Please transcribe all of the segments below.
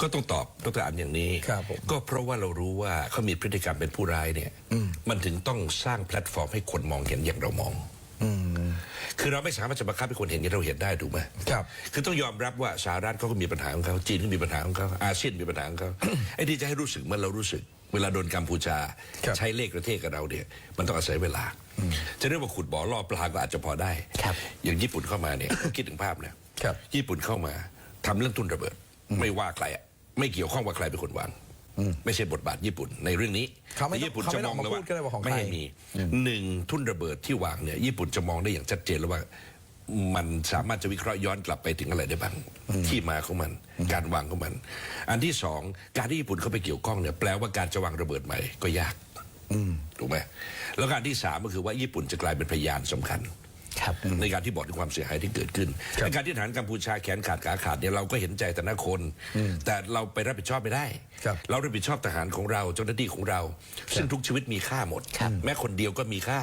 ก็ต้องตอบดรอันอย่างนี้ ครับผมก็เพราะว่าเรารู้ว่าเขามีพฤติกรรมเป็นผู้ร้ายเนี่ยมันถึงต้องสร้างแพลตฟอร์มให้คนมองเห็นอย่างเรามอง อืม คือเราไม่สามารถจะบังคับให้คนเห็นอย่างเราเห็นได้ถูกไหมครับคือต้องยอมรับว่าสหรัฐเขาก็มีปัญหาของเขาจีนก็มีปัญหาของเขาอาเซียนมีปัญหาของเขา ไอ้ที่จะให้รู้สึกเหมื่อนเรารู้สึก เวลาโดนกัมพูชา ครับ ใช้เลขประเทศกับเราเนี่ย มันต้องอาศัยเวลา จะเรียกว่าขุดบ่อล่อปลาก็อาจจะพอได้ครับ อย่างญี่ปุ่นเข้ามาเนี่ย คิดถึงภาพนะ ครับ ญี่ปุ่นเข้ามาทำเรื่องทุนระเบิด ไม่ว่าใครอะ ไม่เกี่ยวข้องว่าใครเป็นคนวางไม่ใช่บทบาทญี่ปุ่นในเรื่องนี้เขาไม่ต้องแต่ญี่ปุ่นเขาจะไม่มต้อองงเลยมาพูดก็ได้ว่าของใครไม่ให้มีหนึ่งทุนระเบิดที่วางเนี่ยญี่ปุ่นจะมองได้อย่างชัดเจนแล้วว่ามันสามารถจะวิเคราะห์ย้อนกลับไปถึงอะไรได้บ้างที่มาของมัน การวางของมัน อันที่สองการที่ญี่ปุ่นเข้าไปเกี่ยวข้องเนี่ยแปลว่าการจะวางระเบิดใหม่ก็ยากถูกไหมแล้วการที่สามก็คือว่าญี่ปุ่นจะกลายเป็นพยานสำคัญ ครับ ในการที่บอกถึงความเสียหายที่เกิดขึ้นครับในการที่ทหารกัมพูชาแขนขาดขาขาดเนี่ยเราก็เห็นใจแต่ละคน แต่เราไปรับผิดชอบไม่ได้ ครับเรารับผิดชอบทหารของเราเจ้าหน้าที่ของเรา ซึ่งทุกชีวิตมีค่าหมด ครับแม้คนเดียวก็มีค่า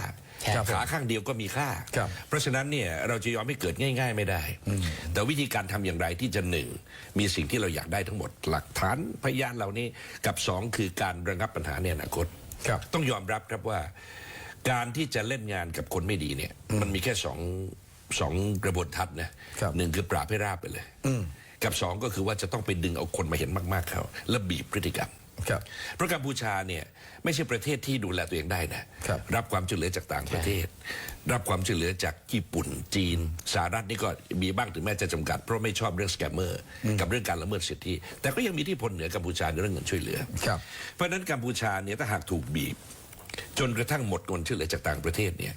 ครับขาข้างเดียวก็มีค่า ครับเพราะฉะนั้นเนี่ยเราจะยอมให้เกิดง่าย ๆ ไม่ได้ แต่วิธีการทำอย่างไรที่จะหนึ่งมีสิ่งที่เราอยากได้ทั้งหมด หลักฐานพยานเหล่านี้กับสองคือการระงับปัญหาในอนาคต ครับ ต้องยอมรับครับว่า การที่จะเล่นงานกับคนไม่ดีเนี่ย มันมีแค่สองสองกระบวนทัศน์นะครับ หนึ่งคือปราบให้ราบไปเลยกับสองก็คือว่าจะต้องไปดึงเอาคนมาเห็นมากๆเขาแล้วบีบพฤติกรรม ครับ เพราะกัมพูชาเนี่ยไม่ใช่ประเทศที่ดูแลตัวเองได้นะครับรับความช่วยเหลือจากต่างประเทศ รับความช่วยเหลือจากญี่ปุ่นจีนสหรัฐนี่ก็มีบ้างถึงแม้จะจำกัด เพราะไม่ชอบเรื่องสแกมเมอร์กับเรื่องการละเมิดสิทธิ แต่ก็ยังมีที่พลเหนือกัมพูชาในเรื่องเงินช่วยเหลือ ครับ เพราะฉะนั้นกัมพูชาเนี่ยถ้าหากถูกบีบ จนกระทั่งหมดเงินช่วยเหลือจากต่างประเทศเนี่ย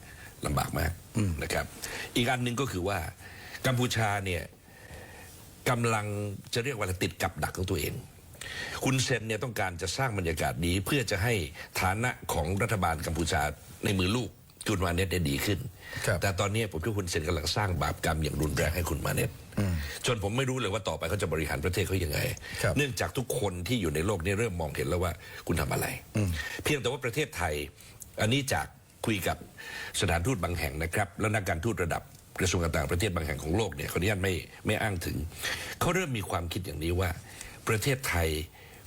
ลำบากมากนะครับ อีกอันหนึ่งก็คือว่ากัมพูชาเนี่ยกำลังจะเรียกว่าอะไรติดกับดักของตัวเอง คุณเซนเนี่ยต้องการจะสร้างบรรยากาศนี้เพื่อจะให้ฐานะของรัฐบาลกัมพูชาในมือลูก คุณมาเน็ตได้ดีขึ้นครับแต่ตอนนี้ผมคิดว่าคุณเซนกำลังสร้างบาปกรรมอย่างรุนแรงให้คุณมาเน็ตจนผมไม่รู้เลยว่าต่อไปเขาจะบริหารประเทศเขายังไงครับเนื่องจากทุกคนที่อยู่ในโลกนี้เริ่มมองเห็นแล้วว่าคุณทำอะไร เพียงแต่ว่าประเทศไทย อันนี้จากคุยกับสถานทูตบางแห่งนะครับแล้วนักการทูตระดับกระทรวงการต่างประเทศบางแห่งของโลกเนี่ยขออนุญาตไม่ไม่อ้างถึงเขาเริ่มมีความคิดอย่างนี้ว่า ประเทศไทย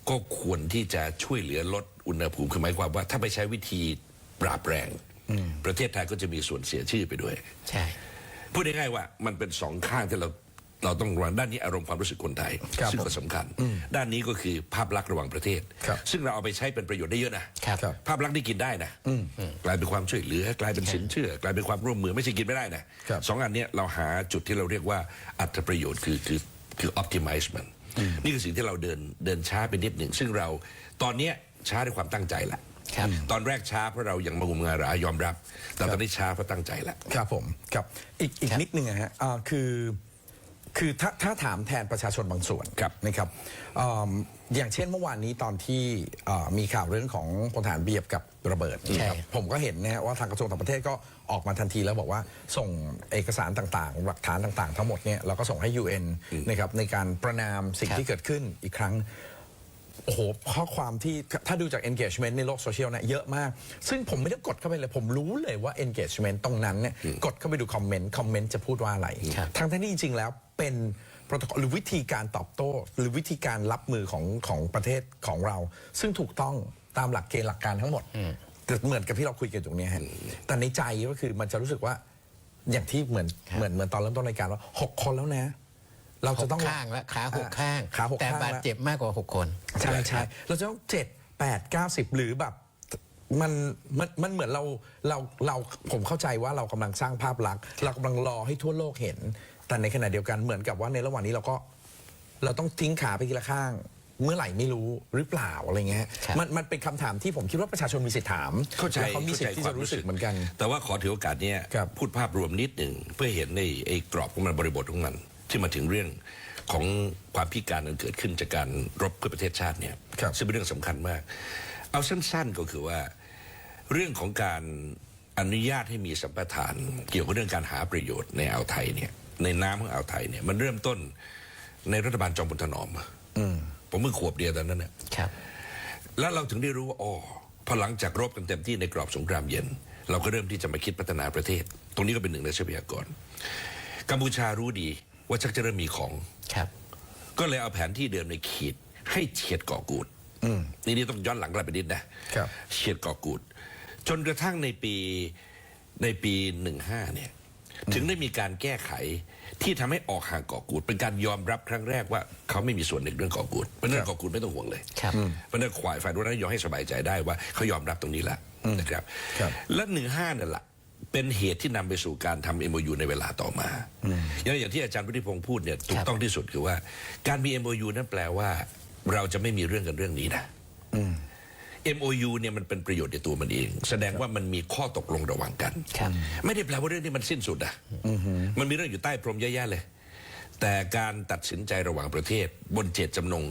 ก็ควรที่จะช่วยเหลือลดอุณหภูมิคือหมายความว่า ถ้าไปใช้วิธีปราบแรง ประเทศไทยก็จะมีส่วนเสียชื่อไปด้วย ใช่ พูดง่ายๆว่ามันเป็นสองข้างที่เราเราต้องระวังด้านนี้อารมณ์ความรู้สึกคนไทยครับซึ่งก็สำคัญ ด้านนี้ก็คือภาพลักษณ์ระหว่างประเทศครับซึ่งเราเอาไปใช้เป็นประโยชน์ได้เยอะนะครับครับภาพลักษณ์ที่กินได้นะกลายเป็นความช่วยเหลือกลายเป็นสินเชื่อกลายเป็นความร่วมมือไม่ใช่กินไม่ได้นะครับสองอันเนี้ยเราหาจุดที่เราเรียกว่าอัตประโยชน์คือคือคือ optimize มันนี่คือสิ่งที่เราเดินเดินช้าไปนิดหนึ่งซึ่งเราตอนเนี้ยช้าด้วยความตั้งใจแหละครับ ตอนแรกช้าเพราะเรายังมางมงายรายอมรับ แต่ตอนนี้ช้าเพราะตั้งใจแล้ว ครับผมครับอีกอีกครับนิดนึงนะฮะอ่าคือคือถ้าถ้าถามแทนประชาชนบางส่วนครับนะครับอืมอย่างเช่นเมื่อวานนี้ตอนที่อ่ามีข่าวเรื่องของพลทหารเบียบกับระเบิดนะครับใช่ผมก็เห็นนะฮะว่าทางกระทรวงต่างประเทศก็ออกมาทันทีแล้วบอกว่าส่งเอกสารต่างๆ หลักฐานต่างๆ ทั้งหมดเนี่ยเราก็ส่งให้ UN นะครับในการประนามสิ่งครับที่เกิดขึ้นอีกครั้ง โอ้โหข้อความที่ถ้าดูจาก engagement ในโลกโซเชียลเนี่ยเยอะมาก ซึ่งผมไม่ได้กดเข้าไปเลย ผมรู้เลยว่า engagement ตรงนั้นเนี่ยกดเข้าไปดูคอมเมนต์คอมเมนต์จะพูดว่าอะไรครับทั้งที่จริงๆแล้วเป็นโปรโตคอลหรือวิธีการตอบโต้ หรือวิธีการรับมือของของประเทศของเรา ซึ่งถูกต้องตามหลักเกณฑ์หลักการทั้งหมดแต่เหมือนกับที่เราคุยกันตรงเนี้ยฮะแต่ในใจก็คือมันจะรู้สึกว่าอย่างที่เหมือนเหมือนเหมือนตอนเริ่มต้นรายการว่าหกคนแล้วนะ เราหจะกต้องข้างและขาหกข้างขาหกแต่ข้างบาดแล้วเจ็บมากกว่าหกคนใช่ใช่เราจะต้องเจ็ดแปดเก้าสิบหรือแบบมันมันมันเหมือนเราเราเราผมเข้าใจว่าเรากำลังสร้างภาพลักษณ์เรากำลังรอให้ทั่วโลกเห็น แต่ในขณะเดียวกันเหมือนกับว่าในระหว่างนี้เราก็ เราต้องทิ้งขาไปทีละข้าง เมื่อไหร่ไม่รู้หรือเปล่าอะไรเงี้ยครับมันมันเป็นคำถามที่ผมคิดว่าประชาชนมีสิทธิ์ถามเข้าใจและเขามีสิทธิ์ที่จะรู้สึกเหมือนกัน แต่ว่าขอถือโอกาสเนี้ยครับพูดภาพรวมนิดหนึ่งเพื่อเห็นในไอ้กรอบของมันบริบทของมัน ที่มาถึงเรื่องของความพิการนั้นเกิดขึ้นจากการรบเพื่อประเทศชาติเนี่ยครับซึ่งเป็นเรื่องสำคัญมาก เอาสั้นๆก็คือว่า เรื่องของการอนุญาตให้มีสัมปทาน เกี่ยวกับเรื่องการหาประโยชน์ในอ่าวไทยเนี่ยในน้ำของอ่าวไทยเนี่ยมันเริ่มต้นในรัฐบาลจอมพลถนอมผมเพิ่งขวบเดียวตอนนั้นเนี่ยครับ แล้วเราถึงได้รู้ว่าอ๋อพอหลังจากรบกันเต็มที่ในกรอบสงครามเย็น เราก็เริ่มที่จะมาคิดพัฒนาประเทศ ตรงนี้ก็เป็นหนึ่งในทรัพยากรกัมพูชารู้ดี ว่าชักจะเริ่มมีของ ครับ ก็เลยเอาแผนที่เดิมในขีด ให้เฉียดเกาะกูดนี่นี่ต้องย้อนหลังกลับไปนิดนะครับ เฉียดเกาะกูด จนกระทั่งในปีในปีหนึ่งห้าเนี่ย ถึงได้มีการแก้ไขที่ทำให้ออกห่างเกาะกูด เป็นการยอมรับครั้งแรกว่าเขาไม่มีส่วนในเรื่องเกาะกูดเพราะฉะนั้นเกาะกูดไม่ต้องห่วงเลย ครับ เพราะฉะนั้นฝ่ายฝ่ายนู้นยอมให้สบายใจได้ว่าเขายอมรับตรงนี้แล้วนะครับ ครับ และหนึ่งห้านั่นแหละ เป็นเหตุที่นำไปสู่การทำ MOU ในเวลาต่อมาอย่างอย่างที่อาจารย์พุทธิพงศ์พูดเนี่ยถูคกรับต้องที่สุดคือว่า การมี MOU นั้นแปลว่า เราจะไม่มีเรื่องกันเรื่องนี้นะ MOU เนี่ยมันเป็นประโยชน์ในตัวมันเอง แสดงว่ามันมีข้อตกลงระหว่างกันครับไม่ได้แปลว่าเรื่องนี้มันสิ้นสุดอะมันมีเรื่องอยู่ใต้พรมเยอะแยะเลย แต่การตัดสินใจระหว่างประเทศ บนเจตจำนง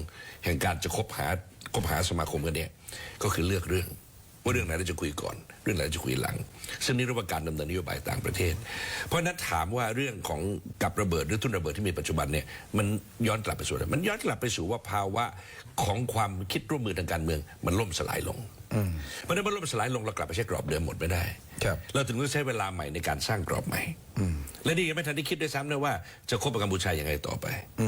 แห่งการจะคบหาคบหาสมาคมกันเนี่ยก็คือเลือกเรื่อง ว่าเรื่องไหนเราจะคุยก่อน เรื่องไหนจะคุยหลัง ซึ่งนี่เรียกว่าการดำเนินนโยบายต่างประเทศ เพราะนั้นถามว่าเรื่องของกับระเบิดหรือทุนระเบิดที่มีปัจจุบันเนี่ยมันย้อนกลับไปสู่อะไรมันย้อนกลับไปสู่ว่าภาวะของความคิดร่วมมือทางการเมือง มันล่มสลายลงเพราะนั้นมื่อล่มสลายลงเรากลับไปใช้กรอบเดิมหมดไม่ได้เราถึงต้องใช้เวลาใหม่ในการสร้างกรอบใหม่และนี่ยังไม่ทันได้คิดด้วยซ้ำนะว่าจะคบกับกัมพูชาอย่างไรต่อไป